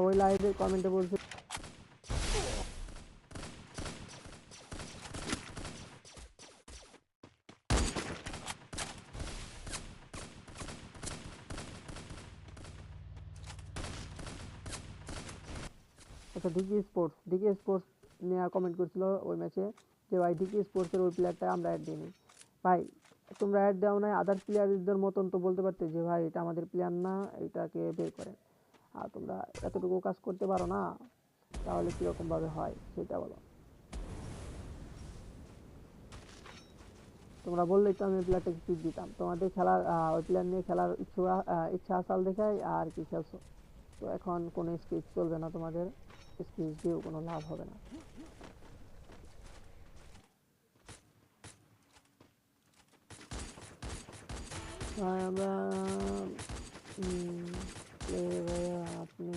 ওই লাইভে কমেন্টে বলছে। আচ্ছা ডিকি স্পোর্টস ডিকি স্পোর্টস নিয়ে কমেন্ট করছিল ওই ম্যাচে যে, ভাই ডিকি স্পোর্টসের ওই প্লেয়ারটা আমরা অ্যাড দিইনি। ভাই, তোমরা অ্যাড দাও নাই আদার প্লেয়ারদের মতন তো বলতে পারতে যে, ভাই, এটা আমাদের প্লেয়ার না, এটাকে বের করেন। আর তোমরা এতটুকু কাজ করতে পারো না, তাহলে কীরকম ভাবে হয় সেটা বলো। তোমরা বললেই তো আমি প্লেয়ারটাকে পিক দিতাম। তোমাদের খেলার ওই প্লেয়ার নিয়ে খেলার ইচ্ছা ইচ্ছা আসাল দেখাই আর কি খেলছো। তো এখন কোনো স্পিচ চলবে না তোমাদের। স্পিচ দিয়েও কোনো লাভ হবে না। আমরা উম, এ ভাইয়া আপনি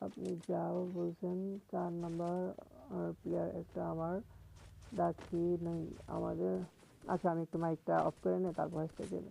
আপনি যাও বলছেন চার নাম্বার প্লেয়ার একটা আমার ডাকি নেই আমাদের আচ্ছা আমি একটু মাইকটা অফ করে নিই তারপর ভয়েসটা দিয়ে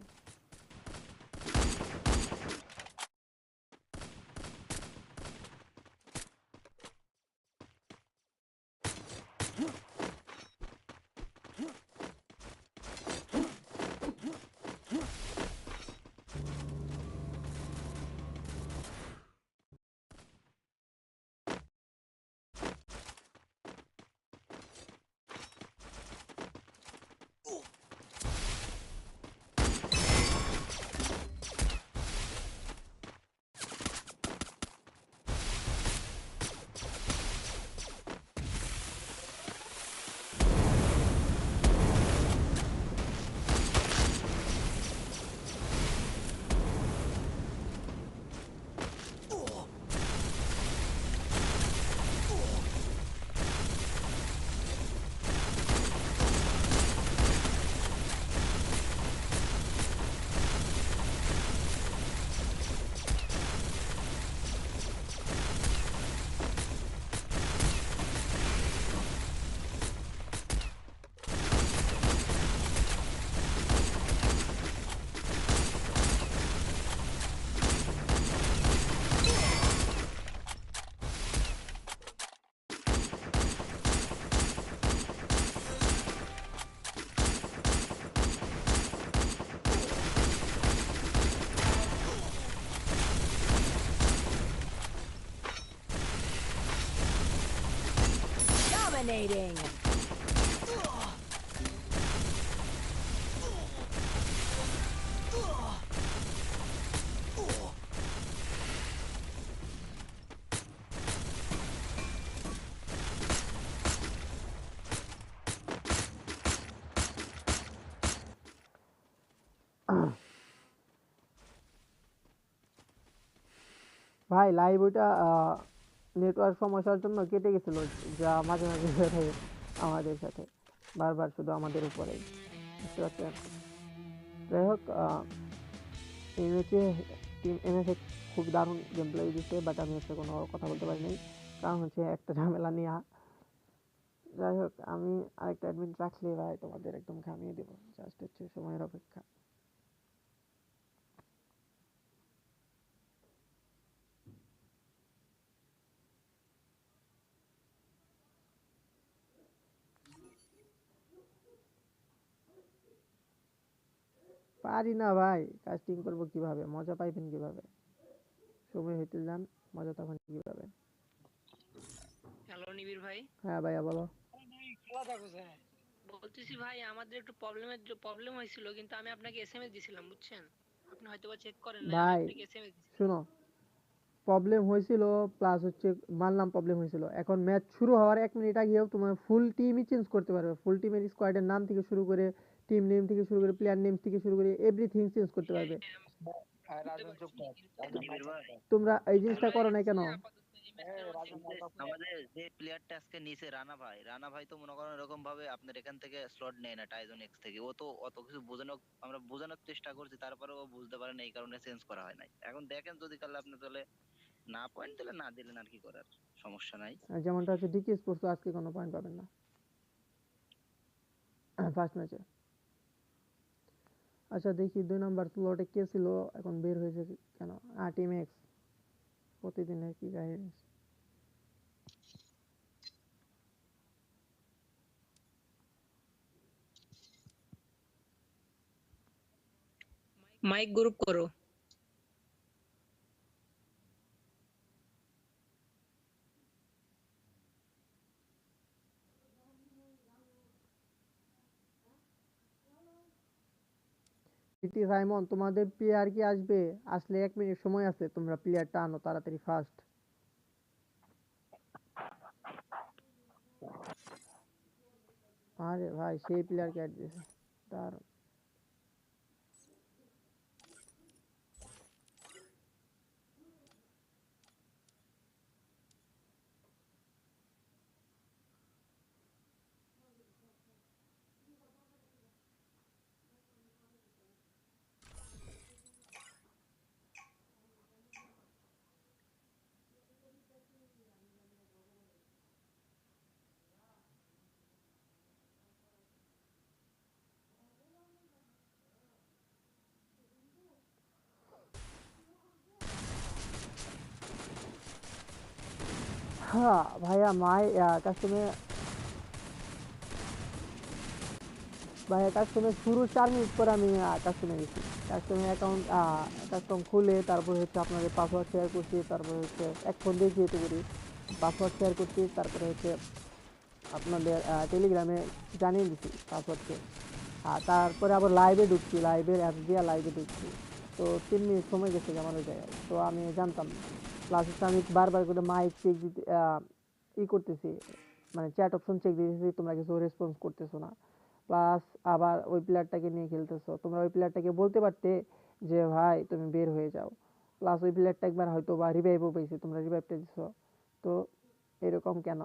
Dominating. ভাই লাইভ ওইটা নেটওয়ার্ক সমস্যার জন্য কেটে গেছিল যা মাঝে মাঝে হয়ে থাকে আমাদের সাথে, বারবার শুধু আমাদের উপরেই বুঝতে পারছেন? যাই হোক ম্যাচে টিম এমএসএ খুব দারুণ গেম প্লে দিচ্ছে বাট আমি হচ্ছে কোনো কথা বলতে পারি নাই। কারণ হচ্ছে একটা ঝামেলা নিয়ে। যাই হোক, আমি আরেকটা অ্যাডমিন রাখলে ভাই তোমাদের একদম ঘামিয়ে দেবো। জাস্ট হচ্ছে সময়ের অপেক্ষা। পারি না ভাই। কাস্টিং করব কীভাবে? মজা পাইবেন কীভাবে? সময় হইতে যান মজা তখন কীভাবে? হ্যালো নিবির ভাই। হ্যাঁ ভাইয়া বলো। বলতেছি ভাই আমাদের একটু প্রবলেমের প্রবলেম হয়েছিল কিন্তু আমি আপনাকে এসএমএস দিছিলাম বুঝছেন? আপনি হয়তোবা চেক করেন না ভাই, আমি আপনাকে এসএমএস শুনো প্রবলেম হয়েছিল প্লাস হচ্ছে মানলাম প্রবলেম হয়েছিল। এখন ম্যাচ শুরু হওয়ার এক মিনিট আগেও তোমার ফুল টিমই চেঞ্জ করতে পারবে। ফুল টিমের স্কোয়াডের নাম থেকে শুরু করে টিম নেম থেকে শুরু করে প্লেয়ার নেম থেকে শুরু করে এভরিথিং চেঞ্জ করতে পারবে। তোমরা এই জিনিসটা করো না কেন? আমাদের যে চেষ্টা করছি তারপরে ও বুঝতে পারে না, এই কারণে চেঞ্জ করা হয় নাই। এখন দেখেন যদি আপনি তাহলে না পয়েন্ট তাহলে না দিলেন আর কি করার? সমস্যা নাই। যেমনটা হচ্ছে ডিকে স্পোর্টস আজকে কোনো পয়েন্ট পাবেন না। ফার্স্ট ম্যাচে আচ্ছা দেখি দুই নাম্বার স্লটে কে ছিল? এখন বের হয়েছে কেন? আর টিম এক্স প্রতিদিনের কি কাহিনী মাইক গ্রুপ করো। সিটি রাইমন তোমাদের প্লেয়ার কি আসবে? আসলে এক মিনিট সময় আছে, তোমরা প্লেয়ারটা আনো তাড়াতাড়ি ফাস্ট আরে ভাই, সেই প্লেয়ার কে অ্যাড দিয়েছে। তার ভাইয়া, মাই কাস্টমে ভাইয়া কাস্টমে শুরু চার মিনিট পরে আমি কাস্টমে গেছি। কাস্টমে অ্যাকাউন্ট কাস্টম খুলে তারপর হচ্ছে আপনাদের পাসওয়ার্ড শেয়ার করছি, তারপর হচ্ছে এক ফোন দিয়ে করি পাসওয়ার্ড শেয়ার করছি, তারপরে হচ্ছে আপনাদের টেলিগ্রামে জানিয়ে দিচ্ছি পাসওয়ার্ডকে আর তারপরে আবার লাইভে ঢুকছি লাইভের অ্যাপ দিয়ে লাইভে ঢুকছি। তো তিন মিনিট সময় গেছে আমার জায়গায়। তো আমি জানতাম না। প্লাস হচ্ছে আমি বারবার করে মাইক চেক দিতে ই করতেছি মানে চ্যাট অপশন চেক দিতেছি, তোমরা কিছু রেসপন্স করতেছো না। প্লাস আবার ওই প্লেয়ারটাকে নিয়ে খেলতেছো। তোমরা ওই প্লেয়ারটাকে বলতে পারতে যে, ভাই, তুমি বের হয়ে যাও। প্লাস ওই প্লেয়ারটা একবার হয়তো বা রিভাইভও পেয়েছে, তোমরা রিভাইভটা দিছো। তো এরকম কেন?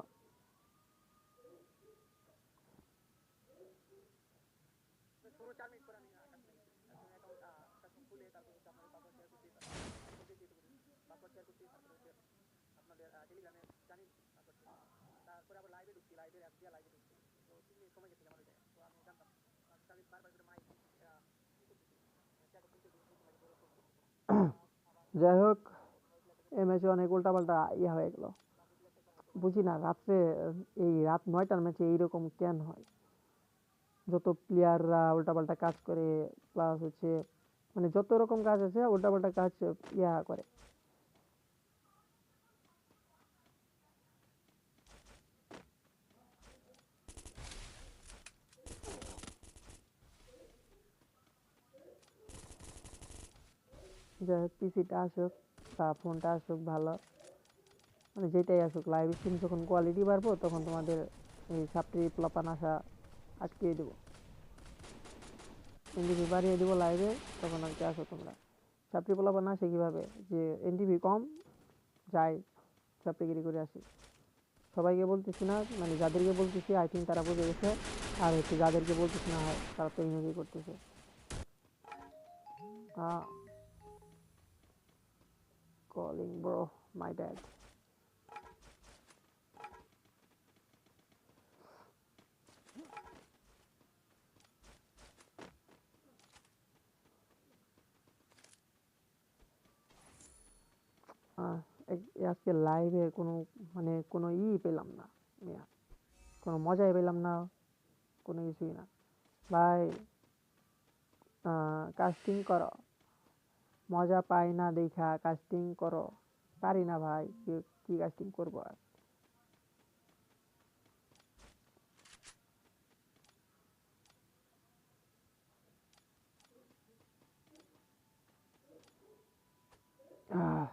যাই হোক, এই ম্যাচে অনেক উল্টাপাল্টা ইয়ে হয়ে গেল। বুঝি না, রাত্রে, এই রাত নয়টার ম্যাচে এইরকম কেন হয়? যত প্লেয়াররা উল্টাপাল্টা কাজ করে প্লাস হচ্ছে মানে যত রকম কাজ আছে, উল্টাপাল্টা কাজ ইয়া করে। যাই হোক পিসিটা আসুক বা ফোনটা আসুক ভালো মানে যেটাই আসুক লাইভ স্ট্রিম যখন কোয়ালিটি বাড়বো তখন তোমাদের এই সাপ্রি প্লাপান আসা আটকিয়ে দেবো। এনডিপি বাড়িয়ে দেবো লাইভে তখন আর কি আসো তোমরা। সাপ্রি প্লাপান আসে কীভাবে? যে এনডিপি কম যাই সাপ্রিগিরি করে আসি। সবাইকে বলতেছি না মানে যাদেরকে বলতেছি আই থিঙ্ক তারা বুঝে গেছে। আর হচ্ছে যাদেরকে বলতেছি না হয়, তারা তো ইংরেজি করতেছে। Calling, bro. My bad. এ আজকে লাইভে কোনো মানে কোনো ই পেলাম না, মিয়া। কোনো মজাই পেলাম না, কোনো কিছুই না। ভাই কাস্টিং করো। মজা পাই না দেখা কাস্টিং করো। পারি না ভাই কি- কাস্টিং করব আর? আহ।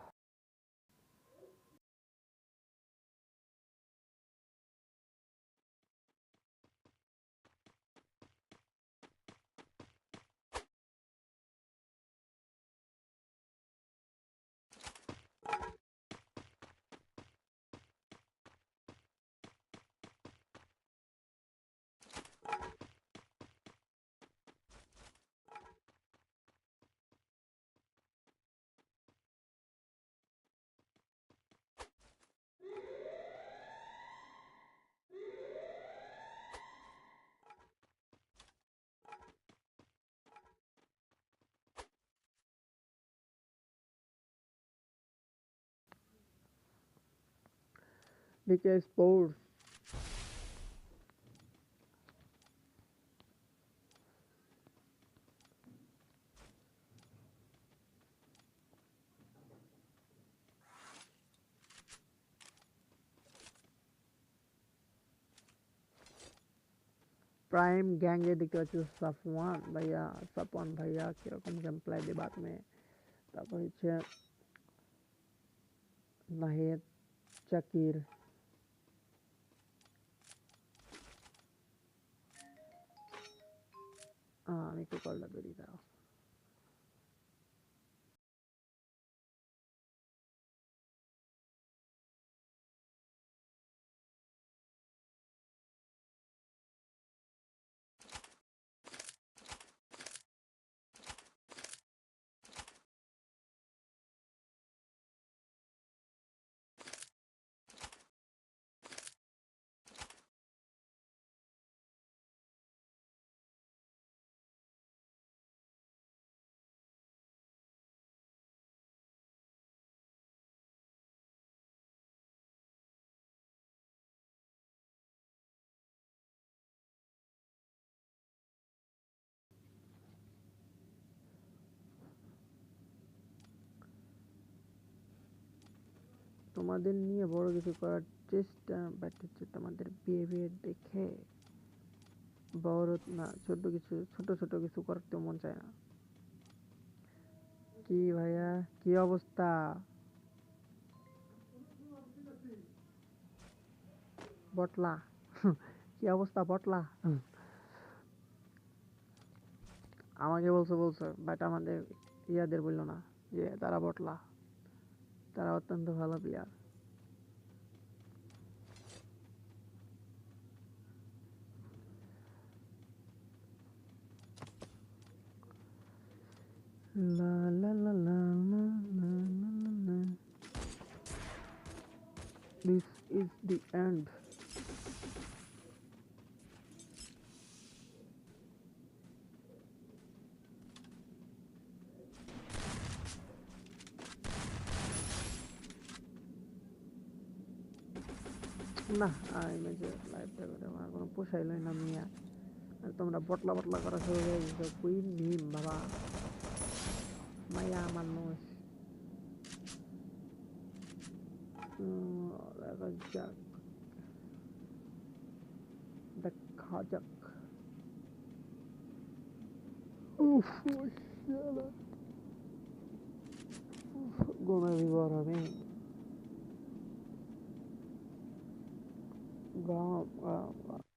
Because sports. प्राइम गैंग ये देखते सफवान भैया सफवान भैया कम गेमप्ले देबाक में तब हो Nahid चकीर economico con la verità. তোমাদের নিয়ে বড় কিছু করার চেষ্টা বাট হচ্ছে তোমাদের বিহেভিয়ার দেখে বড় না, ছোট কিছু, ছোট ছোট কিছু করতে মন চায় না। কি ভাইয়া? কি অবস্থা? বটলা। কি অবস্থা বটলা? আমাকে বলছো বলছো বাট আমাদের, ইয়াদের বলল না যে তারা বটলা। তারা অত্যন্ত ভালো player La la la la la la la la la. This is the end. না, আর ইমেজে লাইভটা করে আমার কোনো পোষাইলই না মিয়া। তোমরা বটলা বটলা করা শুরু হয়ে গেছো কুইন ভীম বাবা। মায়া মানুষ। দেখা বিবর আমি। Vòng vòng.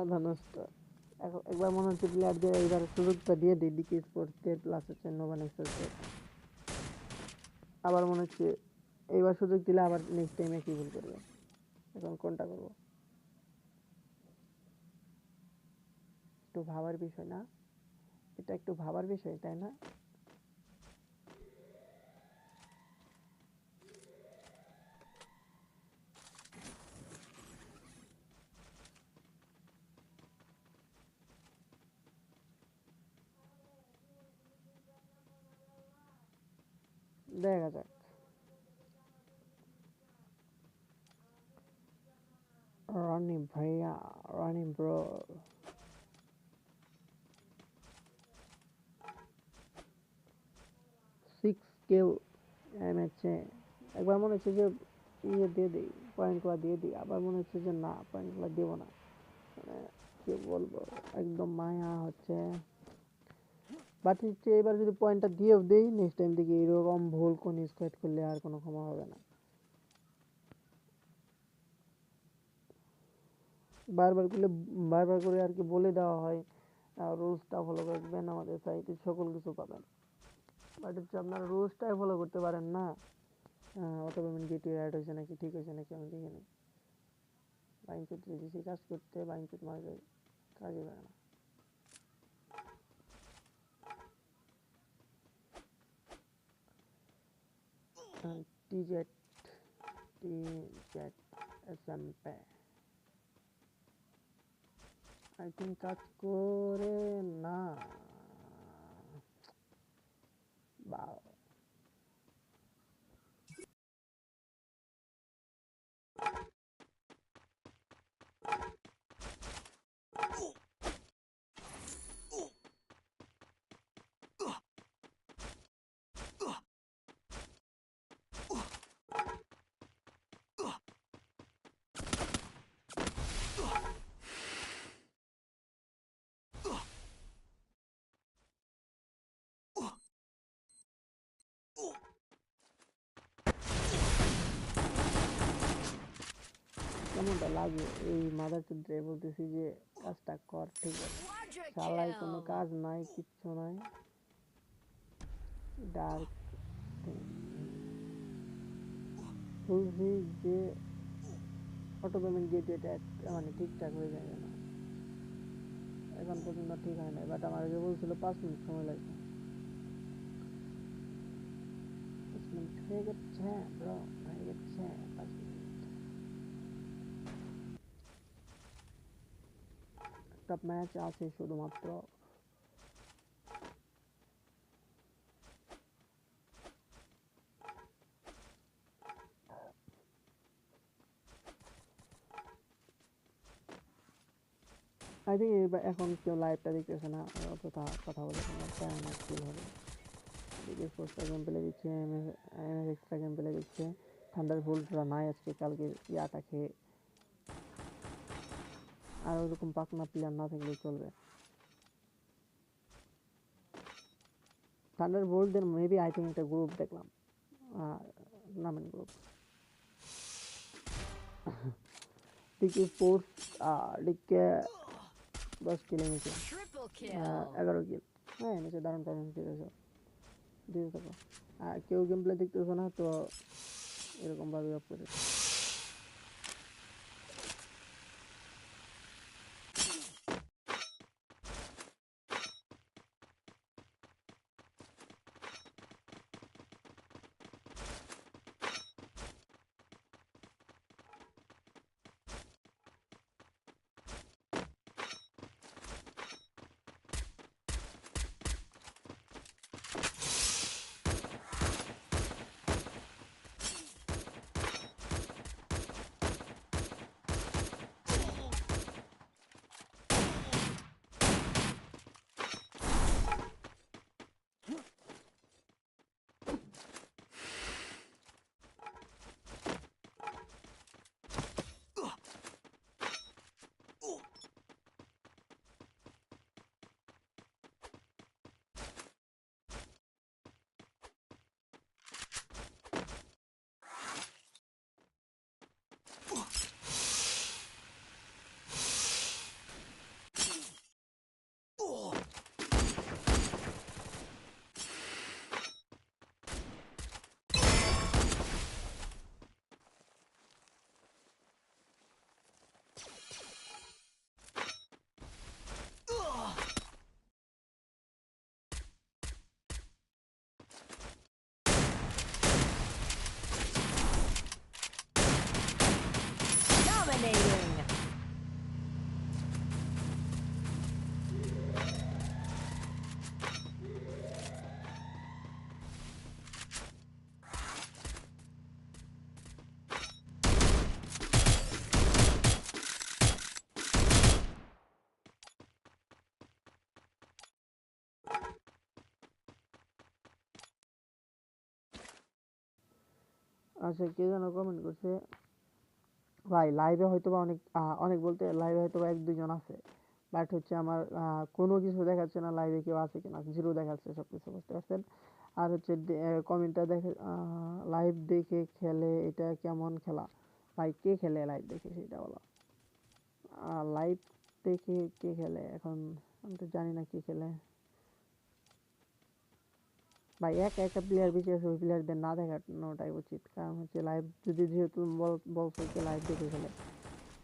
মাথা নষ্ট। এখন একবার মনে হচ্ছে প্লেয়ারদের এইবার সুযোগটা দিয়ে দিই ডিকে স্পোর্টসকে প্লাস হচ্ছে নোভান এক্সেলকে আবার মনে হচ্ছে এইবার সুযোগ দিলে আবার নেক্সট টাইমে কি ভুল করবে? এখন কোনটা করব? একটু ভাবার বিষয় না? এটা একটু ভাবার বিষয়, তাই না? দেখা যাক। রানি ভাইয়া, রানি ব্রো। সিক্স কেউ ম্যাচে একবার মনে হচ্ছে যে ইয়ে দিয়ে দিই পয়েন্টগুলো দিয়ে দিই, আবার মনে হচ্ছে যে না পয়েন্টগুলো দেবো না। মানে কি বলব, একদম মায়া হচ্ছে। বাট এবার যদি পয়েন্টটা দিয়েও দেই নেক্সট টাইম থেকে এরকম ভুল কোন স্কোয়াড করলে আর কোনো ক্ষমা হবে না। বারবার করলে, বারবার করে আর কি বলে দেওয়া হয় রুলসটা ফলো করবেন আমাদের সাইটে সকল কিছু পাবেন। বাট হচ্ছে আপনারা রুলসটাই ফলো করতে পারেন না। অটো পেমেন্ট গেটওয়ে অ্যাড হয়েছে নাকি, ঠিক হয়েছে নাকি আমি দেখে নিই বাইনচুট দিয়েছি কাজ করতে বাইনচুট মার্কে কাজে না। টিজেট টিজেট এসএমপে আই থিঙ্ক কাজ করে না বা কেমনটা লাগে এই মাদার চুদ্রে বলতেছি যে কাজটা কর ঠিক আছে। শালায় কোনো কাজ নাই কিচ্ছু নাই। ডার্ক বলছি যে অটো পেমেন্ট এটা মানে ঠিকঠাক হয়ে যাবে না। এখন পর্যন্ত ঠিক হয় নাই বাট আমার আগে বলছিল পাঁচ মিনিট সময় লাগবে। পাঁচ মিনিট হয়ে গেছে ব্রো হয়ে গেছে। পাঁচ মিনিট একটা ম্যাচ আছে শুধুমাত্র আই থিঙ্ক এখন কেউ লাইভটা দেখতেছে না অতটা কথা বলে কোনো টাইম না ফিল হবে এদিকে ফোর্সটা গেম প্লে দিচ্ছে এমএস এক্সট্রা গেম প্লে দিচ্ছে ঠান্ডার ভুলটা নাই আজকে কালকে ইয়াটা খেয়ে আর ওরকম পাকনা প্লেয়ার না থাকলে চলবে। থান্ডার বোল্টদের মেবি আই থিঙ্ক একটা গ্রুপ দেখলাম। Tournament group DK sports DK দশ কিলো নিচে. এগারো কিল হ্যাঁ নিচে দারুণ পারফরমেন্স দিতেছে দিতে থাকো আর কেউ গেম প্লে দেখতেছো না, তো এরকমভাবে অফ করে আচ্ছা কে যেন কমেন্ট করছে। ভাই লাইভে হয়তো বা অনেক অনেক বলতে লাইভে হয়তো বা এক, দুজন আছে। বাট হচ্ছে আমার কোনো কিছু দেখাচ্ছে না লাইভে কেউ আছে কিনা। জিরো দেখাচ্ছে সব কিছু বুঝতে পারছেন? আর হচ্ছে কমেন্টটা দেখে লাইভ দেখে খেলে এটা কেমন খেলা? ভাই, কে খেলে লাইভ দেখে সেটা বলো। লাইভ দেখে কে খেলে? এখন আমি তো জানি না কে খেলে। ভাই, এক একটা প্লেয়ার বেশি আছে ওই প্লেয়ারদের না দেখানোটাই উচিত। কারণ হচ্ছে লাইভ যদি যেহেতু বল যে লাইভ দেখে খেলে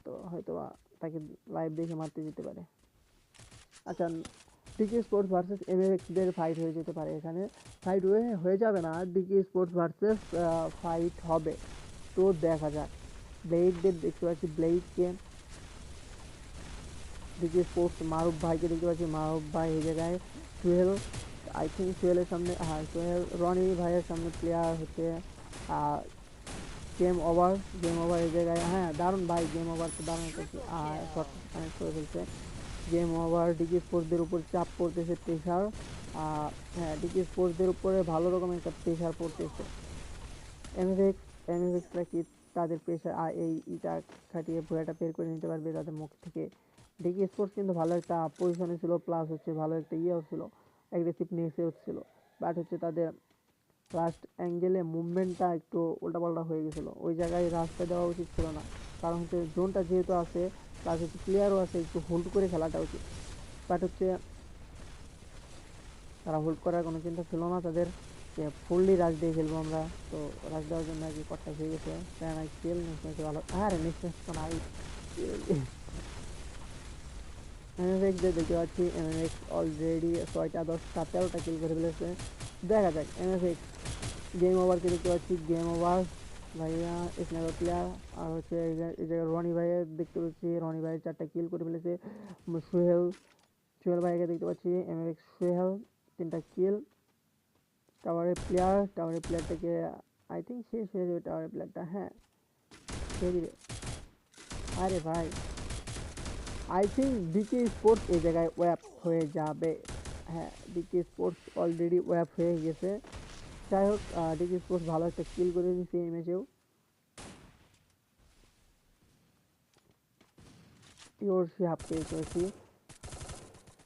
তো হয়তো তাকে লাইভ দেখে মারতে যেতে পারে। আচ্ছা ডিকে স্পোর্টস ভার্সেস এম এমএক্সদের ফাইট হয়ে যেতে পারে। এখানে ফাইট হয়ে হয়ে যাবে না। ডিকে স্পোর্টস ভার্সেস ফাইট হবে। তো দেখা যাক। ব্লেডদের দেখতে পাচ্ছি ব্লেডকে ডিকে স্পোর্টস মারুফ ভাইকে দেখতে পাচ্ছি, মারুফ ভাই এই জায়গায়। টুয়েলভ আই থিঙ্ক টুয়েলভের সামনে হ্যাঁ টুয়েলভ রনি ভাইয়ের সামনে প্লেয়ার হচ্ছে গেম ওভার গেম ওভার এই জায়গায় হ্যাঁ দারুণ ভাই গেম ওভার তো দারুণ একটা শর্ট কানেক্ট করে ফেলছে গেম ওভার ডিকি স্পোর্টসদের উপর চাপ পড়তেছে প্রেশার হ্যাঁ ডিকি স্পোর্টসদের উপরে ভালো রকমের একটা প্রেশার পড়তেছে এমএফএক্স এমএফএক্সরা কি তাদের প্রেশার আর এই ইটা খাটিয়ে ভুয়াটা বের করে নিতে পারবে তাদের মুখ থেকে ডিকি স্পোর্টস কিন্তু ভালো একটা পজিশনে ছিল প্লাস হচ্ছে ভালো একটা ইয়েও ছিল অ্যাগ্রেসিভনেসেও ছিল বাট হচ্ছে তাদের লাস্ট অ্যাঙ্গেলে মুভমেন্টটা একটু উল্টাপাল্টা হয়ে গেছিল। ওই জায়গায় রাস্তা দেওয়া উচিত ছিল না। কারণ হচ্ছে জোনটা যেহেতু আছে প্লাস হচ্ছে প্লেয়ারও আছে, একটু হোল্ড করে খেলাটা উচিত। বাট হচ্ছে তারা হোল্ড করার কোনো চিন্তা ছিল না তাদের যে ফুললি রাজ দিয়ে খেলব আমরা। তো রাজ দেওয়ার জন্য আর কি কটটা হয়ে গেছে। তাই খেল নেক্সট ভালো আরে নাই। এমএফএক্স যে দেখতে পাচ্ছি এমএফএক্স অলরেডি ছয়টা দশটা তেরোটা কিল করে ফেলেছে দেখা যাক এমএফএক্স গেম ওভারকে দেখতে পাচ্ছি গেম ওভার ভাইয়া স্নাইপার প্লেয়ার আর হচ্ছে এই জায়গায়- এই জায়গায় রনি ভাইয়ের দেখতে পাচ্ছি রনি ভাইয়ের চারটা কিল করে ফেলেছে উম, সোহেল সোহেল ভাইকে দেখতে পাচ্ছি এমএফএক্স সোহেল তিনটা কিল টাওয়ারের প্লেয়ার টাওয়ারের প্লেয়ারটাকে আই থিঙ্ক শেষ হয়ে যাবে টাওয়ারের প্লেয়ারটা হ্যাঁ ছেড়ে দিবে আরে ভাই আই থিঙ্ক ডিকে স্পোর্টস এই জায়গায় ওয়াপ হয়ে যাবে হ্যাঁ ডিকে স্পোর্টস অলরেডি ওয়াপ হয়ে গেছে যাই হোক ডিকে স্পোর্টস ভালো একটা কিল করে দিয়েছে এই ম্যাচেও ইওর শিহাবকে দেখতে পাচ্ছি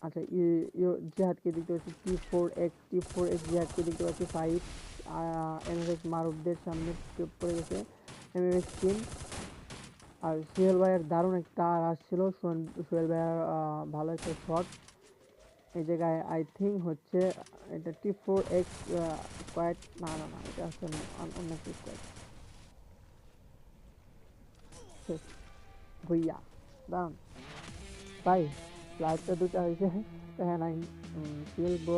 আচ্ছা ই- ইওর জিহাদকে দেখতে পাচ্ছি T four X T four X জিহাদকে দেখতে পাচ্ছি ফাইভ এমএফএক্স মারুফদের সামনে চুপ পড়ে গেছে এমএফএক্স টিম আর সোহেল ভাইয়ের দারুণ একটা রাশ ছিল সোহেল- ভাইয়ের ভালো একটা শট এই জায়গায় আই থিঙ্ক হচ্ছে এটা টি ফোর এক্স স্কোয়াড না না না, এটা হচ্ছে অন্য- একটা স্কোয়াড ভুইয়া, দারুণ। তাই লাইভটা দুটা হয়েছে। হ্যাঁ নাই খেলব